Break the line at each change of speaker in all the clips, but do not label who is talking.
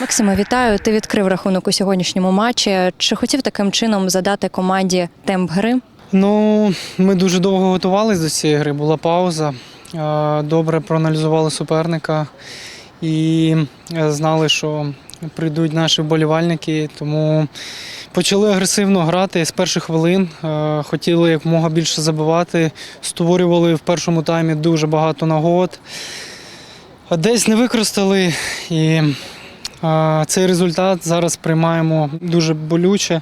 Максиме, вітаю. Ти відкрив рахунок у сьогоднішньому матчі. Чи хотів таким чином задати команді темп гри?
Ну, ми дуже довго готувалися до цієї гри, була пауза. Е, Добре проаналізували суперника і е, знали, що прийдуть наші вболівальники, тому почали агресивно грати з перших хвилин. Е, Хотіли якомога більше забивати, створювали в першому таймі дуже багато нагод. Десь не використали і цей результат зараз приймаємо дуже болюче.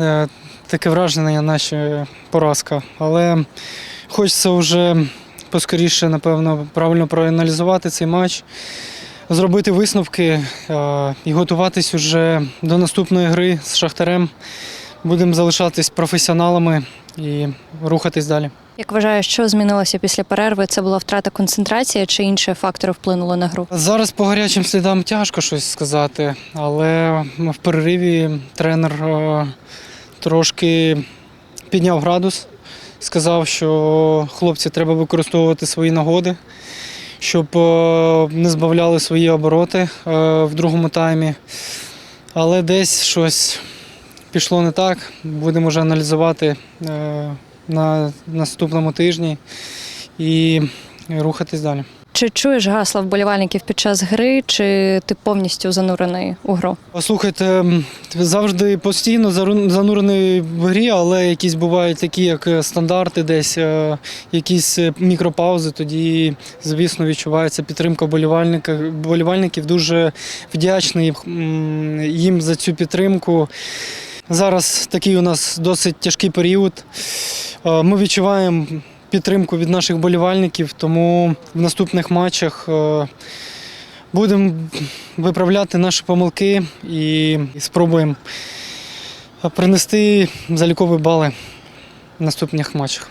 Е, Таке враження, наче поразка. Але хочеться вже поскоріше, напевно, правильно проаналізувати цей матч, зробити висновки е, і готуватись уже до наступної гри з Шахтарем. Будемо залишатись професіоналами і рухатись далі.
Як вважаєш, що змінилося після перерви? Це була втрата концентрації чи інші фактори вплинули на гру?
Зараз по гарячим слідам тяжко щось сказати, але в перериві тренер е, трошки підняв градус, сказав, що хлопці треба використовувати свої нагоди, щоб е, не збавляли свої обороти е, в другому таймі. Але десь щось пішло не так. Будемо вже аналізувати е, на наступному тижні і рухатись далі.
Чи чуєш гасла вболівальників під час гри, чи ти повністю занурений у гру?
Слухайте, завжди постійно занурений в грі, але якісь бувають такі, як е, стандарти, десь е, якісь мікропаузи. Тоді, звісно, відчувається підтримка вболівальників. Дуже вдячний їм за цю підтримку. Зараз такий у нас досить тяжкий період. Е, Ми відчуваємо підтримку від наших болівальників, тому в наступних матчах е, будемо виправляти наші помилки і спробуємо принести залікові бали в наступних матчах.